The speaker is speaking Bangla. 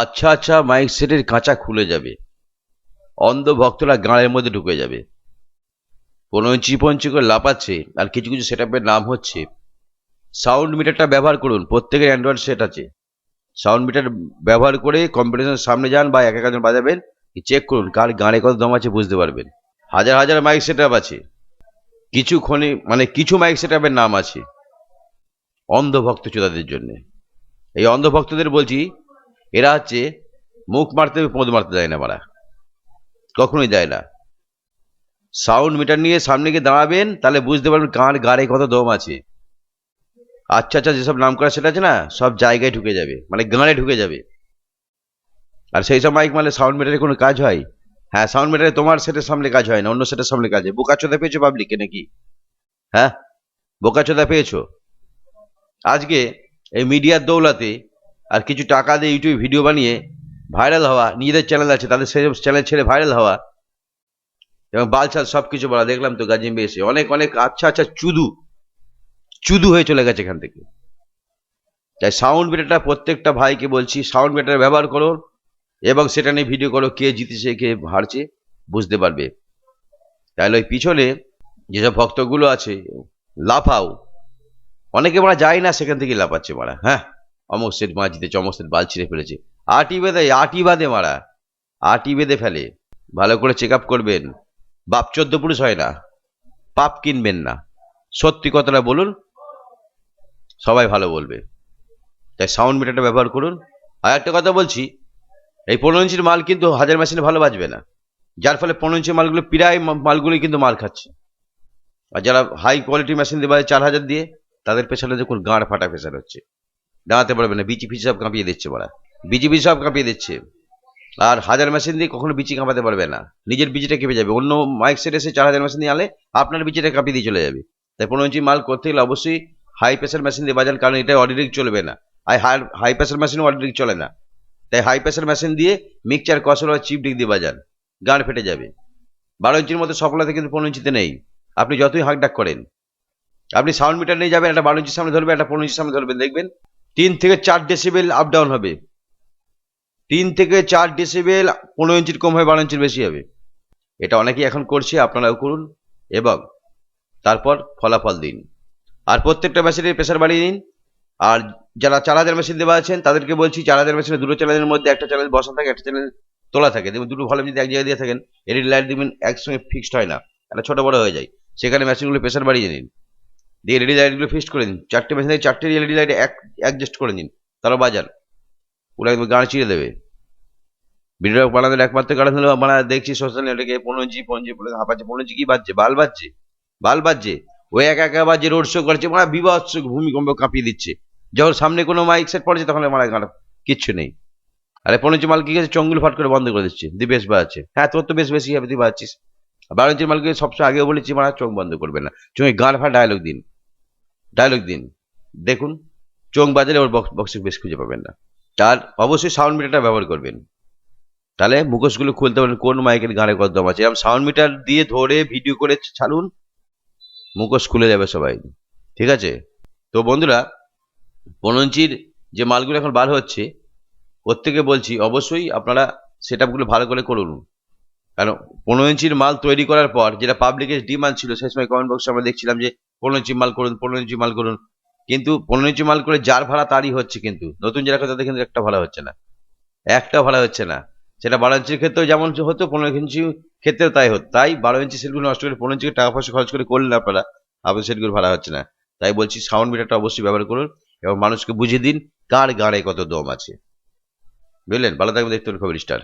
আচ্ছা আচ্ছা মাইক সেটের কাঁচা খুলে যাবে। অন্ধ ভক্তরা গাঁড়ের মধ্যে ঢুকে যাবে। পঞ্চি পঞ্চি করে লাপাচ্ছে আর কিছু কিছু সেট নাম হচ্ছে। সাউন্ড মিটারটা ব্যবহার করুন, প্রত্যেকের অ্যান্ড্রয়েড সেট আছে। সাউন্ড মিটার ব্যবহার করে কম্পিটিশনের সামনে যান বা এক একজন বাজাবেন চেক করুন কার গানে কত দম আছে, বুঝতে পারবেন। হাজার হাজার মাইক সেট আছে। কিছু ক্ষণে মানে কিছু মাইক সেট নাম আছে। অন্ধভক্ত চোদাদের জন্য। এই অন্ধভক্তদের বলছি এরা হচ্ছে মুখ মারতে পোঁদ মারতে দেয় না মারা। কখনোই দেয় না। সাউন্ড মিটার নিয়ে সামনে গিয়ে দাঁড়াবেন, তাহলে বুঝতে পারবেন কার গাড়ে কত দম আছে। আচ্ছা আচ্ছা যেসব নাম করা সেটা আছে না, সব জায়গায় ঢুকে যাবে মানে গাঁড়ে ঢুকে যাবে। আর সেই সব মাইক মারলে সাউন্ড মিটারে কোনো কাজ হয়? হ্যাঁ সাউন্ড মিটারে তোমার সেটের সামনে কাজ হয় না, অন্য সেটের সামনে কাজ হয়। বোকাচোদা পেয়েছ পাবলিকে নাকি? হ্যাঁ বোকাচোদা পেয়েছ। আজকে এই মিডিয়ার দৌলাতে আর কিছু টাকা দিয়ে ইউটিউবে ভিডিও বানিয়ে ভাইরাল হওয়া, নিজেদের চ্যানেল আছে, তাদের সেই চ্যানেল ছেড়ে ভাইরাল হওয়া, এবং বালছাল সব কিছু বলা, দেখলাম তো গাজিম এসে অনেক অনেক আচ্ছা আচ্ছা চুদু চুদু হয়ে চলে গেছে এখান থেকে। তাই সাউন্ড মিটারটা প্রত্যেকটা ভাইকে বলছি সাউন্ড মিটার ব্যবহার করো, এবং সেটা নিয়ে ভিডিও করো, কে জিতেছে, কে হারছে, বুঝতে পারবে। তাহলে ওই পিছনে যেসব ভক্তগুলো আছে, লাফাও। অনেকে মারা যায় না, সেখান থেকে লাফাচ্ছে মারা হ্যাঁ? অমুক সেট মা জিতেছে, অমুক সেট বাল ছিঁড়ে ফেলেছে। আটি বেঁধে আটি বাঁধে মারা। আটি বেঁধে ফেলে। ভালো করে চেক আপ করবেন। বাপ চোদ্দ পুরুষ হয় না। পাপ কিনবেন না। সত্যি কথাটা বলুন, সবাই ভালো বলবে। তাই সাউন্ড মিটারটা ব্যবহার করুন। আর একটা কথা বলছি, এই পনেরো ইঞ্চির মাল কিন্তু হাজার মেশিনে ভালো বাজবে না। যার ফলে পনেরো ইঞ্চির মালগুলো প্রায় মালগুলোই কিন্তু মাল খাচ্ছে। আর যারা হাই কোয়ালিটি মেশিন দিয়ে বাজে চার হাজার দিয়ে, তাদের পেছনে দেখুন গাঁড় ফাটা প্রেশার হচ্ছে। দাঁড়াতে পারবে না, বিচি ফিচি সব কাঁপিয়ে দিচ্ছে বড়া বিচি ফিচি সব কাঁপিয়ে দিচ্ছে। আর হাজার মেশিন দিয়ে কখনো বিচি কাঁপাতে পারবে না। নিজের বিচিটা কেঁপে যাবে। অন্য মাইক সেট এসে চার হাজার মেশিন দিয়ে আনলে আপনার বিচিটা কাঁপিয়ে দিয়ে চলে যাবে। তাই পনেরো ইঞ্চি মাল করতে গেলে অবশ্যই হাই প্রেশার মেশিন দিয়ে বাজান, কারণ এটা অডিটিং চলবে না। আর high high pressure machine auditing চলে না। তাই হাই প্রেশার মেশিন দিয়ে মিক্সচার কসল বা চিপ ডিক দিয়ে বাজান, গান ফেটে যাবে। বারো ইঞ্চির মধ্যে সফলতা কিন্তু পনেরো ইঞ্চিতে নেই। আপনি যতই হাঁক ডাক করেন, আপনি সাউন্ড মিটার নিয়ে যাবেন, একটা বারো ইঞ্চির সামনে ধরবেন, একটা পনেরো ইঞ্চির সামনে ধরবেন, দেখবেন তিন থেকে চার ডেসিবেল আপ ডাউন হবে। তিন থেকে চার ডেসিবেল পনেরো ইঞ্চির কম হয় বারো ইঞ্চির বেশি হবে। এটা অনেকেই এখন করছে, আপনারাও করুন। এবং তারপর ফলাফল দিন। আর প্রত্যেকটা মেশিনের প্রেশার বাড়িয়ে দিন আর যারা চার হাজার মেশিন দেওয়া আছেন, তাদেরকে বলছি, চার হাজার মেশিনে দুটো চ্যানেলের মধ্যে একটা চ্যানেল বসা থাকে, একটা চ্যানেল তোলা থাকে। দেখবেন দুটো ভালো যদি এক জায়গায় দিয়ে থাকেন এলইডি লাইট দেখবেন একসঙ্গে ফিক্সড হয় না। একটা ছোটো বড় হয়ে যায়। সেখানে মেশিনগুলো প্রেশার বাড়িয়ে নিন। দিয়ে এলইডি লাইটগুলো ফিক্সড করে দিন। চারটে মেশিনে চারটে এলইডি লাইট এক অ্যাডজাস্ট করে নিন। তারা বাজার পুরো একদম গান চিড়ে দেবে। ভিডিও বানানোর একমাত্র কারণ হলো, আমরা দেখছি সোশ্যাল নেটে পনেরো ইঞ্চি পনেরো ইঞ্চি বলে হাঁপাচ্ছে পনেরো ইঞ্চি কি বাজছে? বাল বাজছে। বাল বাজছে। ওই একা একা বাজছে রোড শো করছে মানে বিভৎস ভূমিকম্প কাঁপিয়ে দিচ্ছে। যখন সামনে কোনো মাইক সেট পড়েছে, তখন মারা গান কিচ্ছু নেই। আরে পনেরো ইঞ্চি মাল কি গেছে? চঙ্গুল ফাট করে বন্ধ করে দিচ্ছে। দি বেশ বাজছে। হ্যাঁ তোর তো বেশ বেশি হবে, তুই বাজছিস। বারো ইঞ্চির মালকে সবসময় আগেও বলেছি, মারা চোখ বন্ধ করবে না। চোখে গান ফা ডায়লগ দিন। ডায়লগ দিন। দেখুন, চোখ বাজালে ওর বক্স বেশ খুঁজে পাবেন না। তার অবশ্যই সাউন্ড মিটারটা ব্যবহার করবেন। তাহলে মুখোশগুলো খুলতে পারেন, কোন মাইকের গানে কত দাম আছে। এরকম সাউন্ড মিটার দিয়ে ধরে ভিডিও করে ছাড়ুন, মুখোশ খুলে যাবে সবাই। ঠিক আছে? তো বন্ধুরা পনেরো ইঞ্চির যে মালগুলো এখন বার হচ্ছে, প্রত্যেকে বলছি অবশ্যই আপনারা সেট আপগুলো ভালো করে করুন। কারণ পনেরো ইঞ্চির মাল তৈরি করার পর যেটা পাবলিকের ডিমান্ড ছিল, সেই সময় কমেন্ট বক্সে আমরা দেখছিলাম যে পনেরো ইঞ্চি মাল করুন, পনেরো ইঞ্চি মাল করুন। কিন্তু পনেরো ইঞ্চি মাল করে যার ভাড়া তারই হচ্ছে কিন্তু। নতুন যারা তাদের কিন্তু একটা ভাড়া হচ্ছে না। একটা ভাড়া হচ্ছে না। সেটা বারো ইঞ্চির ক্ষেত্রেও যেমন হতো, পনেরো ইঞ্চি ক্ষেত্রেও তাই হতো। তাই বারো ইঞ্চি সেটগুলো নষ্ট করে পনেরো ইঞ্চি টাকা পয়সা খরচ করে করলেন আপনারা আপনার সেটগুলো ভাড়া হচ্ছে না। তাই বলছি সাউন্ড মিটারটা অবশ্যই ব্যবহার করুন এবং মানুষকে বুঝিয়ে দিন, কার গাড়ে কত দম আছে। বুঝলেন? ভালো থাকবেন, দেখতে খবর স্টার।